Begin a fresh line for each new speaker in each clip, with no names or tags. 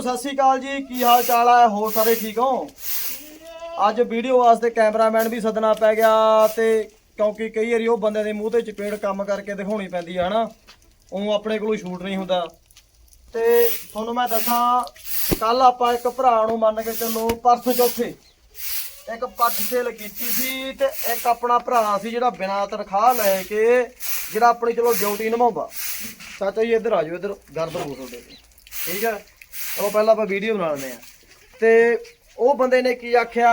ਵੀਰੋ ਸਤਿ ਸ੍ਰੀ ਅਕਾਲ ਜੀ। ਕੀ ਹਾਲ ਚਾਲ ਹੈ ਹੋਰ ਸਾਰੇ ਠੀਕ ਹੋ? ਅੱਜ ਵੀਡੀਓ ਵਾਸਤੇ ਕੈਮਰਾਮੈਨ ਵੀ ਸੱਦਣਾ ਪੈ ਗਿਆ ਤੇ ਕਿਉਂਕਿ ਕਈ ਵਾਰੀ ਉਹ ਬੰਦੇ ਦੇ ਮੂੰਹ ਤੇ ਚਪੇੜ ਕੰਮ ਕਰਕੇ ਦਿਖਾਉਣੀ ਪੈਂਦੀ ਹੈ ਹਨਾ? ਉਹ ਆਪਣੇ ਕੋਲੋਂ ਸ਼ੂਟ ਨਹੀਂ ਹੁੰਦਾ। ਤੇ ਤੁਹਾਨੂੰ ਮੈਂ ਦੱਸਾਂ ਕੱਲ ਆਪਾਂ ਇੱਕ ਭਰਾ ਨੂੰ ਮੰਨ ਕੇ ਚੱਲੋ, ਪਰਸੋਂ ਚੌਥੇ। ਇੱਕ ਪੱਠ ਸੇਲ ਕੀਤੀ ਸੀ ਤੇ ਇੱਕ ਆਪਣਾ ਭਰਾ ਸੀ ਜਿਹੜਾ ਬਿਨਾਂ ਤਨਖਾਹ ਲੈ ਕੇ ਜਿਹੜਾ ਆਪਣੀ ਚਲੋ ਡਿਊਟੀ ਨਿਭਾਉਂਦਾ। ਚਾਚਾ ਜੀ, ਇੱਧਰ ਆ ਜਾਓ, ਇੱਧਰ ਗਰਦ ਹੋ ਤੁਹਾਡੇ ਠੀਕ ਹੈ? ਉਹ ਪਹਿਲਾਂ ਆਪਾਂ ਵੀਡੀਓ ਬਣਾ ਲੈਂਦੇ ਆ ਤੇ ਉਹ ਬੰਦੇ ਨੇ ਕੀ ਆਖਿਆ?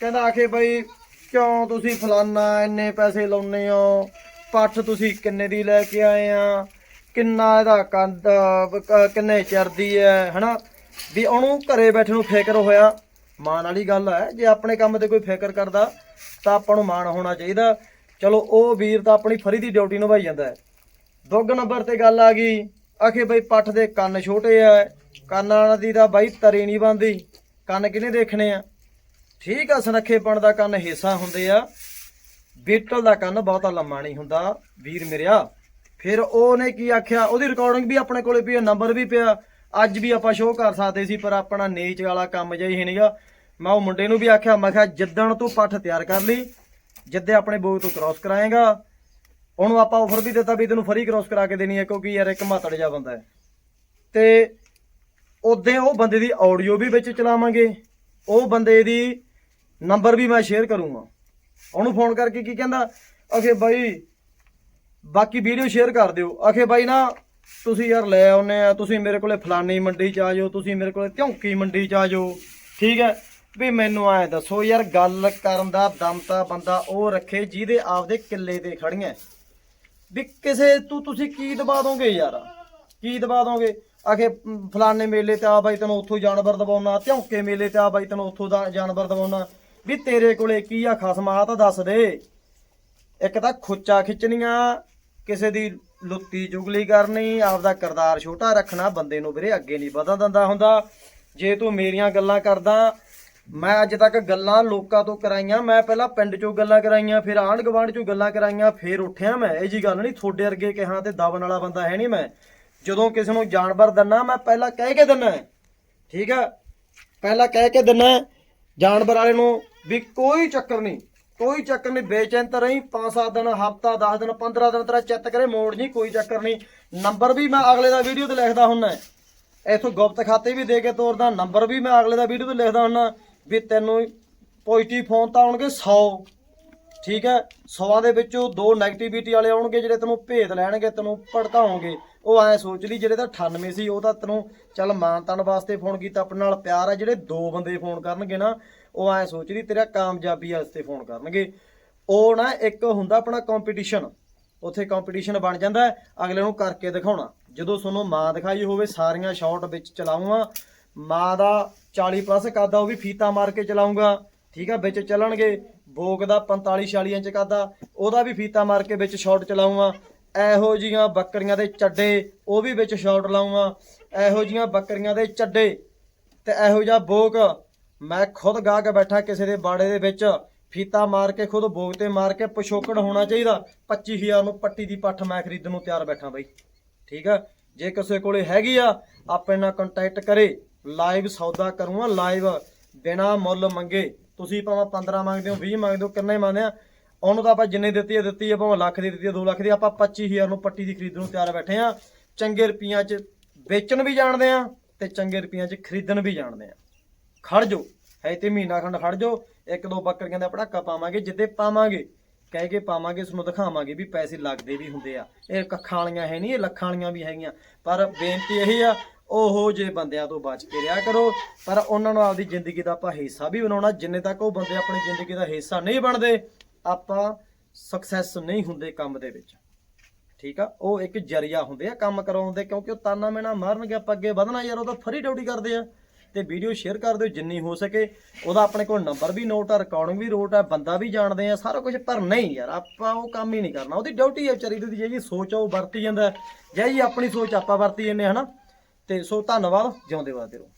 ਕਹਿੰਦਾ ਆਖੇ ਬਈ, ਕਿਉਂ ਤੁਸੀਂ ਫਲਾਨਾ ਇੰਨੇ ਪੈਸੇ ਲਾਉਨੇ ਹੋ? ਪੱਠ ਤੁਸੀਂ ਕਿੰਨੇ ਦੀ ਲੈ ਕੇ ਆਏ ਆ? ਕਿੰਨਾ ਇਹਦਾ ਕੰਦ ਕਿੰਨੇ ਚਰਦੀ ਹੈ, ਹਨਾ? ਵੀ ਉਹਨੂੰ ਘਰੇ ਬੈਠੇ ਨੂੰ ਫਿਕਰ ਹੋਇਆ। ਮਾਣ ਵਾਲੀ ਗੱਲ ਹੈ, ਜੇ ਆਪਣੇ ਕੰਮ ਤੇ ਕੋਈ ਫਿਕਰ ਕਰਦਾ, ਤਾਂ ਆਪਾਂ ਨੂੰ ਮਾਣ ਹੋਣਾ ਚਾਹੀਦਾ। ਚਲੋ, ਉਹ ਵੀਰ ਤਾਂ ਆਪਣੀ ਫਰੀ ਦੀ ਡਿਊਟੀ ਨਿਭਾਈ ਜਾਂਦਾ ਹੈ। ਦੁੱਗ ਨੰਬਰ ਤੇ ਗੱਲ ਆ ਗਈ, ਆਖੇ ਬਈ ਪੱਠ ਦੇ ਕੰਨ ਛੋਟੇ ਆ। ਕੰਨਾਂ ਦੀ ਤਾਂ ਬਾਈ ਤਰੀ ਨਹੀਂ ਬੰਦੀ ਕੰਨ ਕਿਹਨੇ ਦੇਖਣੇ ਆ? ਠੀਕ ਆ, ਸੁਨੱਖੇਪਣ ਦਾ ਕੰਨ ਹਿੱਸਾ ਹੁੰਦੇ ਆ, ਬੀਟਲ ਦਾ ਕੰਨ ਬਹੁਤਾ ਲੰਮਾ ਨਹੀਂ ਹੁੰਦਾ, ਵੀਰ ਮੇਰਿਆ। ਫਿਰ ਉਹਨੇ ਕੀ ਆਖਿਆ? ਉਹਦੀ ਰਿਕਾਰਡਿੰਗ ਵੀ ਆਪਣੇ ਕੋਲੇ ਪਈ ਨੰਬਰ ਵੀ ਪਿਆ। ਅੱਜ ਵੀ ਆਪਾਂ ਸ਼ੋਅ ਕਰ ਸਕਦੇ ਸੀ, ਪਰ ਆਪਣਾ ਨੇਚ ਵਾਲਾ ਕੰਮ ਜਿਹਾ ਹੀ ਨਹੀਂਗਾ। ਮੈਂ ਉਹ ਮੁੰਡੇ ਨੂੰ ਵੀ ਆਖਿਆ, ਮੈਂ ਕਿਹਾ, ਜਿੱਦਣ ਤੂੰ ਪੱਠ ਤਿਆਰ ਕਰ ਲਈ, ਜਿੱਦੇ ਆਪਣੇ ਬੋਗ ਤੋਂ ਕ੍ਰਾਸ ਕਰਾਏਗਾ, ਉਹਨੂੰ ਆਪਾਂ ਆਫਰ ਵੀ ਦਿੱਤਾ ਵੀ ਤੈਨੂੰ ਫਰੀ ਕ੍ਰਾਸ ਕਰਾ ਕੇ ਦੇਣੀ ਹੈ ਕਿਉਂਕਿ ਯਾਰ ਇੱਕ ਮਾਤੜ ਜਾ ਬੰਦਾ ਹੈ। ਤੇ ਉਦੋਂ ਉਹ ਬੰਦੇ ਦੀ ਆਡੀਓ ਵੀ ਵਿੱਚ ਚਲਾਵਾਂਗੇ। ਉਹ ਬੰਦੇ ਦੀ ਨੰਬਰ ਵੀ ਮੈਂ ਸ਼ੇਅਰ ਕਰੂੰਗਾ। ਉਹਨੂੰ ਫੋਨ ਕਰਕੇ ਕੀ ਕਹਿੰਦਾ, ਅਖੇ ਬਾਈ, ਬਾਕੀ ਵੀਡੀਓ ਸ਼ੇਅਰ ਕਰ ਦਿਓ। ਅਖੇ ਬਾਈ ਨਾ, ਤੁਸੀਂ ਯਾਰ ਲੈ ਆਉਨੇ ਆ, ਤੁਸੀਂ ਮੇਰੇ ਕੋਲੇ ਫਲਾਨੀ ਮੰਡੀ ਚ ਆ ਜਾਓ, ਤੁਸੀਂ ਮੇਰੇ ਕੋਲੇ ਧੌਂਕੀ ਮੰਡੀ ਚ ਆ ਜਾਓ। ਠੀਕ ਹੈ? ਵੀ ਮੈਨੂੰ ਐ ਦੱਸੋ ਯਾਰ, ਗੱਲ ਕਰਨ ਦਾ ਦਮ ਤਾਂ ਬੰਦਾ ਉਹ ਰੱਖੇ ਜਿਹਦੇ ਆਪਦੇ ਕਿੱਲੇ ਤੇ ਖੜੀਆਂ। ਵੀ ਕਿਸੇ, ਤੂੰ, ਤੁਸੀਂ ਕੀ ਦਬਾ ਦੋਗੇ ਯਾਰ? ਕੀ ਦਬਾ ਦੋਗੇ? ਆਖੇ ਮ, ਫਲਾਣੇ ਮੇਲੇ ਤੇ ਆ ਬਾਈ ਤੈਨੂੰ ਉੱਥੋਂ ਜਾਨਵਰ ਦਵਾਉਣਾ ਧੌਂਕੇ ਮੇਲੇ ਤੇ ਆ ਬਾਈ ਤੈਨੂੰ ਉੱਥੋਂ ਦਾ ਜਾਨਵਰ ਦਵਾਉਣਾ। ਵੀ ਤੇਰੇ ਕੋਲੇ ਕੀ ਆ ਖਸਮਾ ਤਾਂ ਦੱਸ ਦੇ। ਇੱਕ ਤਾਂ ਖੁੱਚਾ ਖਿੱਚਣੀਆਂ ਕਿਸੇ ਦੀ ਲੁੱਤੀ ਜੁਗਲੀ ਕਰਨੀ ਆਪਦਾ ਕਰਦਾਰ ਛੋਟਾ ਰੱਖਣਾ ਬੰਦੇ ਨੂੰ ਵੀਰੇ ਅੱਗੇ ਨਹੀਂ ਵਧਣ ਦਿੰਦਾ ਹੁੰਦਾ। ਜੇ ਤੂੰ ਮੇਰੀਆਂ ਗੱਲਾਂ ਕਰਦਾ ਮੈਂ ਅੱਜ ਤੱਕ ਗੱਲਾਂ ਲੋਕਾਂ ਤੋਂ ਕਰਾਈਆਂ ਮੈਂ ਪਹਿਲਾਂ ਪਿੰਡ ਚੋਂ ਗੱਲਾਂ ਕਰਾਈਆਂ ਫਿਰ ਆਂਢ ਗੁਆਂਢ ਚੋਂ ਗੱਲਾਂ ਕਰਾਈਆਂ ਫਿਰ ਉੱਠਿਆ ਮੈਂ। ਇਹ ਜੀ ਗੱਲ ਨਹੀਂ ਤੁਹਾਡੇ ਵਰਗੇ ਕਿਹਾ ਤੇ ਦਬਣ ਵਾਲਾ ਬੰਦਾ ਹੈ ਨਹੀਂ ਮੈਂ। ਜਦੋਂ ਕਿਸੇ ਨੂੰ ਜਾਨਵਰ ਦਿੰਨਾ, ਮੈਂ ਪਹਿਲਾਂ ਕਹਿ ਕੇ ਦਿੰਨਾ ਠੀਕ ਹੈ? ਪਹਿਲਾਂ ਕਹਿ ਕੇ ਦਿੰਨਾ ਜਾਨਵਰ ਵਾਲੇ ਨੂੰ ਵੀ ਕੋਈ ਚੱਕਰ ਨਹੀਂ, ਕੋਈ ਚੱਕਰ ਨਹੀਂ ਬੇਚਿੰਤ ਰਹੀ 5-7 ਦਿਨ, ਹਫਤਾ 10 ਦਿਨ 15 ਦਿਨ ਤੇਰਾ ਚਿੱਤ ਕਰੇ, ਮੋੜ ਨਹੀਂ, ਕੋਈ ਚੱਕਰ ਨਹੀਂ। ਨੰਬਰ ਵੀ ਮੈਂ ਅਗਲੇ ਦਾ ਵੀਡੀਓ ਤੇ ਲਿਖਦਾ ਹੁੰਨਾ ਇਥੋਂ ਗੁਪਤ ਖਾਤੇ ਵੀ ਦੇ ਕੇ ਤੋਰਦਾ, ਨੰਬਰ ਵੀ ਮੈਂ ਅਗਲੇ ਦਾ ਵੀਡੀਓ ਤੇ ਲਿਖਦਾ ਹੁੰਨਾ ਵੀ ਤੈਨੂੰ ਪੋਜ਼ਿਟਿਵ ਫੋਨ ਤਾਂ ਆਉਣਗੇ 100 ਠੀਕ ਹੈ? 100 ਦੇ ਵਿੱਚੋਂ ਦੋ ਨੈਗੇਟਿਵਿਟੀ ਵਾਲੇ ਆਉਣਗੇ ਜਿਹੜੇ ਤੈਨੂੰ ਭੇਦ ਲੈਣਗੇ, ਤੈਨੂੰ ਭੜਕਾਉਣਗੇ। ਉਹ ਐ ਸੋਚ ਲਈ, ਜਿਹੜੇ ਤਾਂ 98 ਸੀ, ਉਹ ਤਾਂ ਤੈਨੂੰ ਚੱਲ ਮਾਨਤਨ ਵਾਸਤੇ ਫੋਨ ਕੀਤਾ, ਆਪਣੇ ਨਾਲ ਪਿਆਰ ਆ, ਜਿਹੜੇ ਦੋ ਬੰਦੇ ਫੋਨ ਕਰਨਗੇ ਨਾ, ਉਹ ਐ ਸੋਚ ਲਈ ਤੇਰਾ ਕਾਮਯਾਬੀ ਵਾਸਤੇ ਫੋਨ ਕਰਨਗੇ। ਉਹ ਨਾ ਇੱਕ ਹੁੰਦਾ ਆਪਣਾ ਕੰਪੀਟੀਸ਼ਨ ਉੱਥੇ ਕੰਪੀਟੀਸ਼ਨ ਬਣ ਜਾਂਦਾ ਅਗਲੇ ਨੂੰ ਕਰਕੇ ਦਿਖਾਉਣਾ। ਜਦੋਂ ਤੁਹਾਨੂੰ ਮਾਂ ਦਿਖਾਈ ਹੋਵੇ, ਸਾਰੀਆਂ ਸ਼ਾਟ ਵਿੱਚ ਚਲਾਉਂਗਾ, ਮਾਂ ਦਾ 40 ਪਲੱਸ ਕਰਦਾ ਉਹ ਵੀ ਫੀਤਾ ਮਾਰ ਕੇ ਚਲਾਉਂਗਾ, ਠੀਕ ਆ, ਵਿੱਚ ਚੱਲਣਗੇ ਬੋਕ ਦਾ 45 46 ਇੰਚ ਕਰਦਾ ਉਹਦਾ ਵੀ ਫੀਤਾ ਮਾਰ ਕੇ ਵਿੱਚ ਸ਼ਾਟ ਚਲਾਉਂਗਾ ਇਹੋ ਜੀਆਂ ਬੱਕਰੀਆਂ ਦੇ ਚੱਡੇ ਉਹ ਵੀ ਵਿੱਚ ਸ਼ਾਟ ਲਾਉਂਗਾ। ਇਹੋ ਜੀਆਂ ਬੱਕਰੀਆਂ ਦੇ ਚੱਡੇ ਤੇ ਇਹੋ ਜਿਹਾ ਬੋਕ ਮੈਂ ਖੁਦ ਗਾ ਕੇ ਬੈਠਾ ਕਿਸੇ ਦੇ ਬਾੜੇ ਦੇ ਵਿੱਚ। ਫੀਤਾ ਮਾਰ ਕੇ ਖੁਦ ਬੋਕ ਤੇ ਮਾਰ ਕੇ ਪਿਛੋਕੜ ਹੋਣਾ ਚਾਹੀਦਾ। 25000 ਨੂੰ ਪੱਟੀ ਦੀ ਪੱਠ ਮੈਂ ਖਰੀਦਣ ਨੂੰ ਤਿਆਰ ਬੈਠਾ ਬਈ। ਠੀਕ ਆ? ਜੇ ਕਿਸੇ ਕੋਲੇ ਹੈਗੀ ਆ, ਆਪਣੇ ਨਾਲ ਕੰਟੈਕਟ ਕਰੇ। ਲਾਈਵ ਸੌਦਾ ਕਰੂੰਗਾ ਲਾਈਵ ਬਿਨਾ ਮੁੱਲ ਮੰਗੇ। ਤੁਸੀਂ ਭਾਵੇਂ 15 ਮੰਗਦੇ ਹੋ 20 ਮੰਗਦੇ ਹੋ, ਕਿੰਨੇ ਮੰਗਦੇ ਆ? ਉਹਨੂੰ ਤਾਂ ਆਪਾਂ ਜਿੰਨੇ ਦਿੱਤੀ ਆ ਦਿੱਤੀ ਆ, ਭਾਵੇਂ ਲੱਖ ਦੀ ਦਿੱਤੀ ਆ 2 ਲੱਖ ਦੀ, ਆਪਾਂ 25000 ਨੂੰ ਪੱਟੀ ਦੀ ਖਰੀਦਣ ਨੂੰ ਤਿਆਰ ਬੈਠੇ ਆ ਚੰਗੇ ਰੁਪਈਆਂ 'ਚ ਵੇਚਣ ਵੀ ਜਾਣਦੇ ਆ ਤੇ ਚੰਗੇ ਰੁਪਈਆਂ 'ਚ ਖਰੀਦਣ ਵੀ ਜਾਣਦੇ ਆ ਖੜ ਜੋ ਹੈ ਤੇ ਮਹੀਨਾ ਖੰਡ ਖੜ ਜੋ ਇੱਕ ਦੋ ਬੱਕਰੀਆਂ ਦਾ ਪੜਾਕਾ ਪਾਵਾਂਗੇ, ਜਿੱਦੇ ਪਾਵਾਂਗੇ, ਕਹਿ ਕੇ ਪਾਵਾਂਗੇ ਇਸ ਨੂੰ ਦਿਖਾਵਾਂਗੇ ਵੀ ਪੈਸੇ ਲੱਗਦੇ ਵੀ ਹੁੰਦੇ ਆ। ਇਹ ਕੱਖਾਂ ਵਾਲੀਆਂ ਹੈ ਨਹੀਂ, ਇਹ ਲੱਖਾਂ ਵਾਲੀਆਂ ਵੀ ਹੈਗੀਆਂ। ਪਰ ਬੇਨਤੀ ਇਹੀ ਆ, ਉਹੋ ਜੇ ਬੰਦਿਆਂ ਤੋਂ ਬਚ ਕੇ ਰਿਹਾ ਕਰੋ। ਪਰ ਉਹਨਾਂ ਨੂੰ ਆਪਦੀ ਜ਼ਿੰਦਗੀ ਦਾ ਆਪਾਂ ਹਿੱਸਾ ਵੀ ਬਣਾਉਣਾ, ਜਿੰਨੇ ਤੱਕ ਉਹ ਬੰਦੇ ਆਪਣੀ ਜ਼ਿੰਦਗੀ ਦਾ ਹਿੱਸਾ ਨਹੀਂ ਬਣਦੇ ਆਪਾਂ ਸਕਸੈਸ ਨਹੀਂ ਹੁੰਦੇ ਕੰਮ ਦੇ ਵਿੱਚ। ਠੀਕ ਆ? ਉਹ ਇੱਕ ਜਰੀਆ ਹੁੰਦੇ ਆ ਕੰਮ ਕਰਾਉਣ ਦੇ, ਕਿਉਂਕਿ ਉਹ ਤਾਨਾ ਮੈਨਾ ਮਾਰਨਗੇ, ਆਪਾਂ ਅੱਗੇ ਵਧਣਾ ਯਾਰ, ਉਹ ਤਾਂ ਫਰੀ ਡਿਊਟੀ ਕਰਦੇ ਆ। ਤੇ ਵੀਡੀਓ ਸ਼ੇਅਰ ਕਰ ਦਿਓ ਜਿੰਨੀ ਹੋ ਸਕੇ। ਉਹਦਾ ਆਪਣੇ ਕੋਲ ਨੰਬਰ ਵੀ ਨੋਟ ਆ ਰਿਕਾਰਡਿੰਗ ਵੀ ਰੋਟ ਆ, ਬੰਦਾ ਵੀ ਜਾਣਦੇ ਆ, ਸਾਰਾ ਕੁਝ, ਪਰ ਨਹੀਂ ਯਾਰ, ਆਪਾਂ ਉਹ ਕੰਮ ਹੀ ਨਹੀਂ ਕਰਨਾ। ਉਹਦੀ ਡਿਊਟੀ ਹੈ ਵਿਚਾਰੀ ਦੀ ਜਿਹੜੀ ਸੋਚ ਆ, ਉਹ ਵਰਤੀ ਜਾਂਦਾ। ਜੈ ਜੀ ਆਪਣੀ ਸੋਚ ਆਪਾਂ ਵਰਤੀ ਜੰਨੇ ਹਨਾ? ਤੇ ਸੋ ਧੰਨਵਾਦ, ਜਿਉਂਦੇ ਵਾਦੇ ਰਹੋ